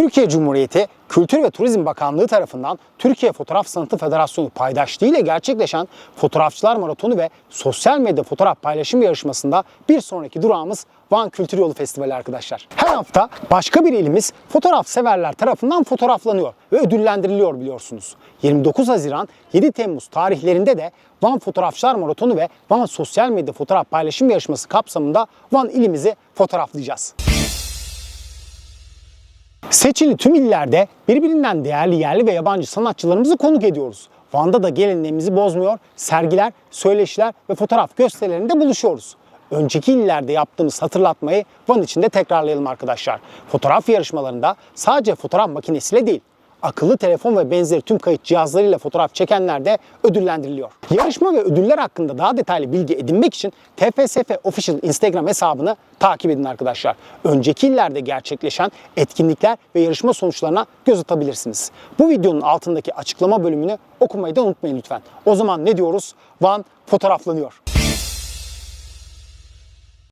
Türkiye Cumhuriyeti Kültür ve Turizm Bakanlığı tarafından Türkiye Fotoğraf Sanatı Federasyonu paydaşlığı ile gerçekleşen Fotoğrafçılar Maratonu ve Sosyal Medya Fotoğraf Paylaşım Yarışması'nda bir sonraki durağımız Van Kültür Yolu Festivali arkadaşlar. Her hafta başka bir ilimiz fotoğraf severler tarafından fotoğraflanıyor ve ödüllendiriliyor biliyorsunuz. 29 Haziran 7 Temmuz tarihlerinde de Van Fotoğrafçılar Maratonu ve Van Sosyal Medya Fotoğraf Paylaşım Yarışması kapsamında Van ilimizi fotoğraflayacağız. Seçili tüm illerde birbirinden değerli yerli ve yabancı sanatçılarımızı konuk ediyoruz. Van'da da geleneğimizi bozmuyor, sergiler, söyleşiler ve fotoğraf gösterilerinde buluşuyoruz. Önceki illerde yaptığımız hatırlatmayı Van için de tekrarlayalım arkadaşlar. Fotoğraf yarışmalarında sadece fotoğraf makinesiyle değil, akıllı telefon ve benzeri tüm kayıt cihazlarıyla fotoğraf çekenler de ödüllendiriliyor. Yarışma ve ödüller hakkında daha detaylı bilgi edinmek için TFSF Official Instagram hesabını takip edin arkadaşlar. Önceki illerde gerçekleşen etkinlikler ve yarışma sonuçlarına göz atabilirsiniz. Bu videonun altındaki açıklama bölümünü okumayı da unutmayın lütfen. O zaman ne diyoruz? Van fotoğraflanıyor.